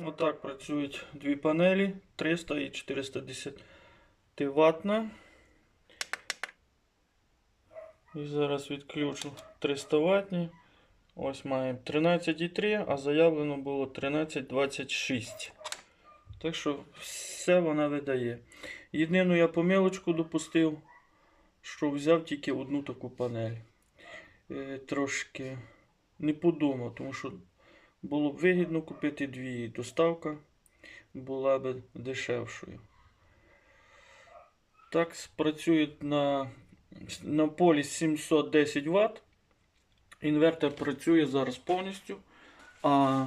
Отак працюють дві панелі 300 і 410 ватна. І зараз відключу 300 ватні. Ось маємо 13,3, а заявлено було 13,26. Так що все вона видає. Єдину я помилочку допустив, що взяв тільки одну таку панель. Е, трошки не подумав, тому що було б вигідно купити дві доставка була б дешевшою. Так спрацює на, на полі 710 Вт. Інвертор працює зараз повністю, а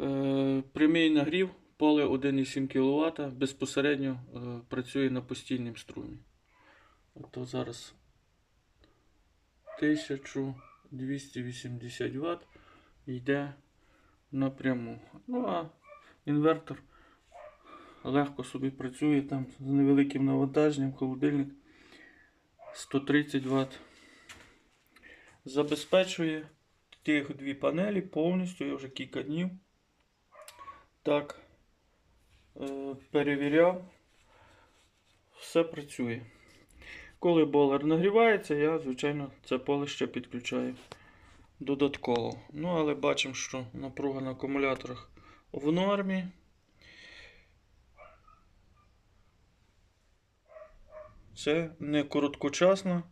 е, прямий нагрів поле 1,7 кВт безпосередньо е, працює на постійнім струмі. Ото зараз 1280 Вт йде напряму. Ну а інвертор легко собі працює там з невеликим навантаженням, холодильник 130 Вт. Забезпечує тих дві панелі повністю, я вже кілька днів. Так, е, перевіряв. Все працює. Коли болер нагрівається, я, звичайно, це поле ще підключаю додатково. Ну, але бачимо, що напруга на акумуляторах в нормі. Це не короткочасна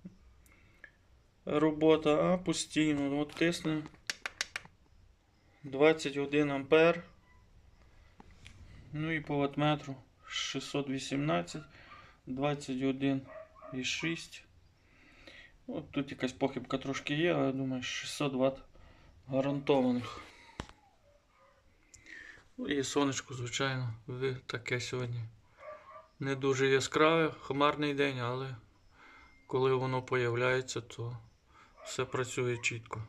робота, а постійно. От тисне 21 ампер. Ну і по ватметру 618, 21,6. От тут якась похибка трошки є, але я думаю, 600 Вт гарантованих. Ну і сонечко, звичайно, ви таке сьогодні. Не дуже яскраве, хмарний день, але коли воно появляється, то все працює чітко.